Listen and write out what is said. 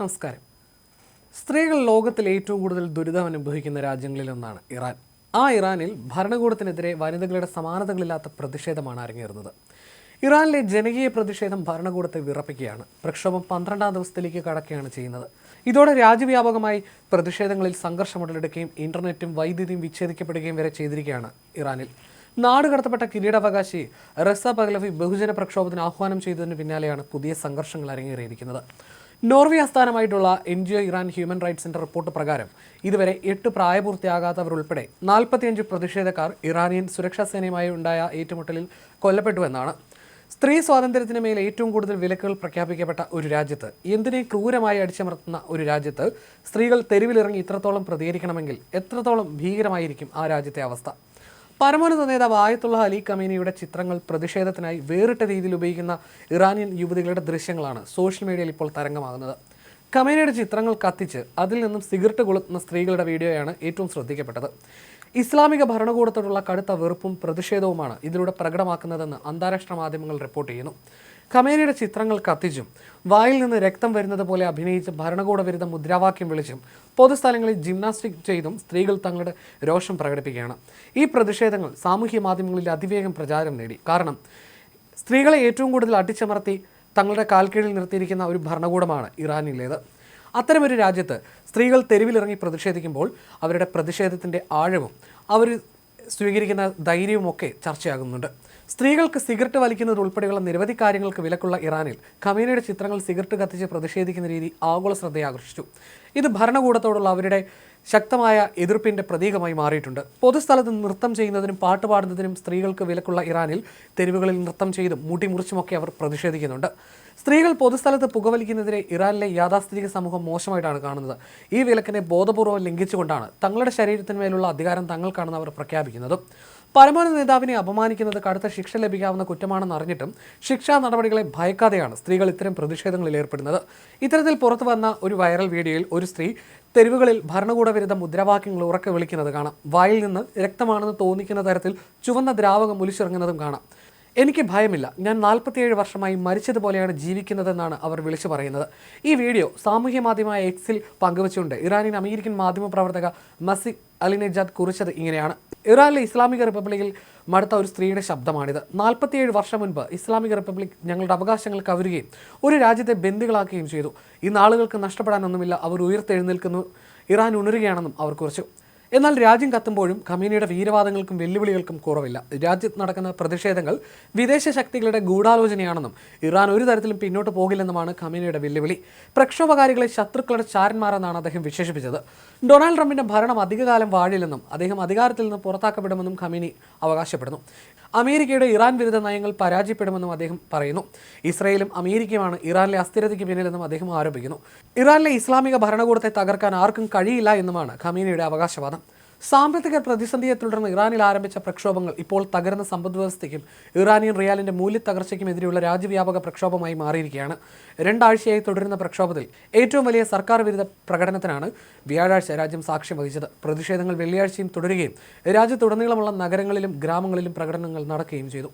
നമസ്കാരം. സ്ത്രീകൾ ലോകത്തിൽ ഏറ്റവും കൂടുതൽ ദുരിതം അനുഭവിക്കുന്ന രാജ്യങ്ങളിലൊന്നാണ് ഇറാൻ. ആ ഇറാനിൽ ഭരണകൂടത്തിനെതിരെ വനിതകളുടെ സമാനതകളില്ലാത്ത പ്രതിഷേധമാണ് അരങ്ങേറുന്നത്. ഇറാനിലെ ജനകീയ പ്രതിഷേധം ഭരണകൂടത്തെ വിറപ്പിക്കുകയാണ്. പ്രക്ഷോഭം പന്ത്രണ്ടാം ദിവസത്തിലേക്ക് കടക്കുകയാണ് ചെയ്യുന്നത്. ഇതോടെ രാജ്യവ്യാപകമായി പ്രതിഷേധങ്ങളിൽ സംഘർഷം ഉടലെടുക്കുകയും ഇന്റർനെറ്റും വൈദ്യുതിയും വിച്ഛേദിക്കപ്പെടുകയും വരെ ചെയ്തിരിക്കുകയാണ് ഇറാനിൽ. നാട് കടത്തപ്പെട്ട കിരീടാവകാശി റസ പഹ്ലവി ബഹുജന പ്രക്ഷോഭത്തിന് ആഹ്വാനം ചെയ്തതിന് പിന്നാലെയാണ് പുതിയ സംഘർഷങ്ങൾ അരങ്ങേറിയിരിക്കുന്നത്. Norway ആസ്ഥാനമായിട്ടുള്ള N G O Iran human റൈറ്റ്സിന്റെ report പ്രകാരം ഇതുവരെ എട്ട് പ്രായപൂർത്തിയാകാത്തവരുൾപ്പെടെ നാൽപ്പത്തിയഞ്ച് പ്രതിഷേധക്കാർ ഇറാനിയൻ സുരക്ഷാ സേനയുമായി ഉണ്ടായ ഏറ്റുമുട്ടലിൽ കൊല്ലപ്പെട്ടുവെന്നാണ്. സ്ത്രീ സ്വാതന്ത്ര്യത്തിന് മേൽ ഏറ്റവും കൂടുതൽ വിലക്കുകൾ പ്രഖ്യാപിക്കപ്പെട്ട ഒരു രാജ്യത്ത് എന്തിനെ ക്രൂരമായി അടിച്ചമർത്തുന്ന ഒരു രാജ്യത്ത് സ്ത്രീകൾ തെരുവിലിറങ്ങി ഇത്രത്തോളം പ്രതികരിക്കണമെങ്കിൽ എത്രത്തോളം ഭീകരമായിരിക്കും ആ രാജ്യത്തെ അവസ്ഥ? പരമോന്നത നേതാവ് ആയത്തുള്ള അലി കമീനിയുടെ ചിത്രങ്ങൾ പ്രതിഷേധത്തിനായി വേറിട്ട രീതിയിൽ ഉപയോഗിക്കുന്ന ഇറാനിയൻ യുവതികളുടെ ദൃശ്യങ്ങളാണ് സോഷ്യൽ മീഡിയയിൽ ഇപ്പോൾ തരംഗമാകുന്നത്. കമേനയുടെ ചിത്രങ്ങൾ കത്തിച്ച് അതിൽ നിന്നും സിഗരറ്റ് കൊളുത്തുന്ന സ്ത്രീകളുടെ വീഡിയോയാണ് ഏറ്റവും ശ്രദ്ധിക്കപ്പെട്ടത്. ഇസ്ലാമിക ഭരണകൂടത്തോടുള്ള കടുത്ത വെറുപ്പും പ്രതിഷേധവുമാണ് ഇതിലൂടെ പ്രകടമാക്കുന്നതെന്ന് അന്താരാഷ്ട്ര മാധ്യമങ്ങൾ റിപ്പോർട്ട് ചെയ്യുന്നു. ഖമേനിയുടെ ചിത്രങ്ങൾ കത്തിച്ചും വായിൽ നിന്ന് രക്തം വരുന്നത് പോലെ അഭിനയിച്ച് ഭരണകൂട വിരുദ്ധ മുദ്രാവാക്യം വിളിച്ചും പൊതുസ്ഥലങ്ങളിൽ ജിംനാസ്റ്റിക് ചെയ്തും സ്ത്രീകൾ തങ്ങളുടെ രോഷം പ്രകടിപ്പിക്കുകയാണ്. ഈ പ്രതിഷേധങ്ങൾ സാമൂഹ്യ മാധ്യമങ്ങളിൽ അതിവേഗം പ്രചാരം നേടി. കാരണം സ്ത്രീകളെ ഏറ്റവും കൂടുതൽ അടിച്ചമർത്തി തങ്ങളുടെ കാൽക്കീഴിൽ നിർത്തിയിരിക്കുന്ന ഒരു ഭരണകൂടമാണ് ഇറാനിലേത്. അത്തരമൊരു രാജ്യത്ത് സ്ത്രീകൾ തെരുവിലിറങ്ങി പ്രതിഷേധിക്കുമ്പോൾ അവരുടെ പ്രതിഷേധത്തിന്റെ ആഴവും അവർ സ്വീകരിക്കുന്ന ധൈര്യവുമൊക്കെ ചർച്ചയാകുന്നുണ്ട്. സ്ത്രീകൾക്ക് സിഗരറ്റ് വലിക്കുന്നത് ഉൾപ്പെടെയുള്ള നിരവധി കാര്യങ്ങൾക്ക് വിലക്കുള്ള ഇറാനിൽ ഖമീനയുടെ ചിത്രങ്ങൾ സിഗരറ്റ് കത്തിച്ച് പ്രതിഷേധിക്കുന്ന രീതി ആഗോള ശ്രദ്ധയെ ആകർഷിച്ചു ഇത് ഭരണകൂടത്തോടുള്ള അവരുടെ ശക്തമായ എതിർപ്പിന്റെ പ്രതീകമായി മാറിയിട്ടുണ്ട്. പൊതുസ്ഥലത്ത് നൃത്തം ചെയ്യുന്നതിനും പാട്ട് പാടുന്നതിനും സ്ത്രീകൾക്ക് വിലക്കുള്ള ഇറാനിൽ തെരുവുകളിൽ നൃത്തം ചെയ്തും മുടിമുറിച്ചുമൊക്കെ അവർ പ്രതിഷേധിക്കുന്നുണ്ട്. സ്ത്രീകൾ പൊതുസ്ഥലത്ത് പുകവലിക്കുന്നതിനെ ഇറാനിലെ യാഥാസ്ഥിതിക സമൂഹം മോശമായിട്ടാണ് കാണുന്നത്. ഈ വിലക്കിനെ ബോധപൂർവം ലംഘിച്ചുകൊണ്ടാണ് തങ്ങളുടെ ശരീരത്തിന്മേലുള്ള അധികാരം തങ്ങൾക്കാണെന്ന് അവർ പ്രഖ്യാപിക്കുന്നത്. പരമോന്നത നേതാവിനെ അപമാനിക്കുന്നത് കടുത്ത ശിക്ഷ ലഭിക്കാവുന്ന കുറ്റമാണെന്ന് അറിഞ്ഞിട്ടും ശിക്ഷാ നടപടികളെ ഭയക്കാതെയാണ് സ്ത്രീകൾ ഇത്തരം പ്രതിഷേധങ്ങളിൽ ഏർപ്പെടുന്നത്. ഇത്തരത്തിൽ പുറത്തു വന്ന ഒരു വൈറൽ വീഡിയോയിൽ ഒരു സ്ത്രീ തെരുവുകളിൽ ഭരണകൂട വിരുദ്ധ മുദ്രാവാക്യങ്ങൾ ഉറക്കെ വിളിക്കുന്നത് കാണാം. വായിൽ നിന്ന് രക്തമാണെന്ന് തോന്നിക്കുന്ന തരത്തിൽ ചുവന്ന ദ്രാവകം ഒലിച്ചിറങ്ങുന്നതും കാണാം. എനിക്ക് ഭയമില്ല. ഞാൻ നാൽപ്പത്തിയേഴ് വർഷമായി മരിച്ചതുപോലെയാണ് ജീവിക്കുന്നതെന്നാണ് അവർ വിളിച്ചു പറയുന്നത്. ഈ വീഡിയോ സാമൂഹ്യ മാധ്യമമായ എക്സിൽ പങ്കുവച്ചുകൊണ്ട് ഇറാനിയൻ അമേരിക്കൻ മാധ്യമ പ്രവർത്തക മസി അലിനെജാദ് കുറിച്ചത് ഇങ്ങനെയാണ്. ഇറാനിലെ ഇസ്ലാമിക റിപ്പബ്ലിക്കിൽ മടുത്ത ഒരു സ്ത്രീയുടെ ശബ്ദമാണിത്. നാൽപ്പത്തിയേഴ് വർഷം മുൻപ് ഇസ്ലാമിക റിപ്പബ്ലിക് ഞങ്ങളുടെ അവകാശങ്ങൾ കവരുകയും ഒരു രാജ്യത്തെ ബന്ദികളാക്കുകയും ചെയ്തു. ഇന്ന് ആളുകൾക്ക് നഷ്ടപ്പെടാനൊന്നുമില്ല. അവർ ഉയർത്തെഴുന്നേൽക്കുന്നു. ഇറാൻ ഉണരുകയാണെന്നും അവർ കുറിച്ചു. എന്നാൽ രാജ്യം കത്തുമ്പോഴും ഖമീനിയുടെ വീരവാദങ്ങൾക്കും വെല്ലുവിളികൾക്കും കുറവില്ല. രാജ്യത്ത് നടക്കുന്ന പ്രതിഷേധങ്ങൾ വിദേശ ശക്തികളുടെ ഗൂഢാലോചനയാണെന്നും ഇറാൻ ഒരു തരത്തിലും പിന്നോട്ട് പോകില്ലെന്നുമാണ് ഖമീനിയുടെ വെല്ലുവിളി. പ്രക്ഷോഭകാരികളെ ശത്രുക്കളുടെ ചാരന്മാരെന്നാണ് അദ്ദേഹം വിശേഷിപ്പിച്ചത്. ഡൊണാൾഡ് ട്രംപിന്റെ ഭരണം അധികകാലം വാഴില്ലെന്നും അദ്ദേഹം അധികാരത്തിൽ നിന്ന് പുറത്താക്കപ്പെടുമെന്നും ഖമീനി അവകാശപ്പെടുന്നു. അമേരിക്കയുടെ ഇറാൻ വിരുദ്ധ നയങ്ങൾ പരാജയപ്പെടുമെന്നും അദ്ദേഹം പറയുന്നു. ഇസ്രയേലും അമേരിക്കയുമാണ് ഇറാനിലെ അസ്ഥിരതയ്ക്ക് പിന്നിലെന്നും അദ്ദേഹം ആരോപിക്കുന്നു. ഇറാനിലെ ഇസ്ലാമിക ഭരണകൂടത്തെ തകർക്കാൻ ആർക്കും കഴിയില്ല എന്നുമാണ് ഖമീനയുടെ അവകാശവാദം. സാമ്പത്തിക പ്രതിസന്ധിയെ തുടർന്ന് ഇറാനിൽ ആരംഭിച്ച പ്രക്ഷോഭങ്ങൾ ഇപ്പോൾ തകർന്ന സമ്പദ്വ്യവസ്ഥയ്ക്കും ഇറാനിയൻ റിയാലിന്റെ മൂല്യത്തകർച്ചയ്ക്കും എതിരെയുള്ള രാജ്യവ്യാപക പ്രക്ഷോഭമായി മാറിയിരിക്കുകയാണ്. രണ്ടാഴ്ചയായി തുടരുന്ന പ്രക്ഷോഭത്തിൽ ഏറ്റവും വലിയ സർക്കാർ വിരുദ്ധ പ്രകടനത്തിനാണ് വ്യാഴാഴ്ച രാജ്യം സാക്ഷ്യം വഹിച്ചത്. പ്രതിഷേധങ്ങൾ വെള്ളിയാഴ്ചയും തുടരുകയും രാജ്യത്തുടനീളമുള്ള നഗരങ്ങളിലും ഗ്രാമങ്ങളിലും പ്രകടനങ്ങൾ നടക്കുകയും ചെയ്തു.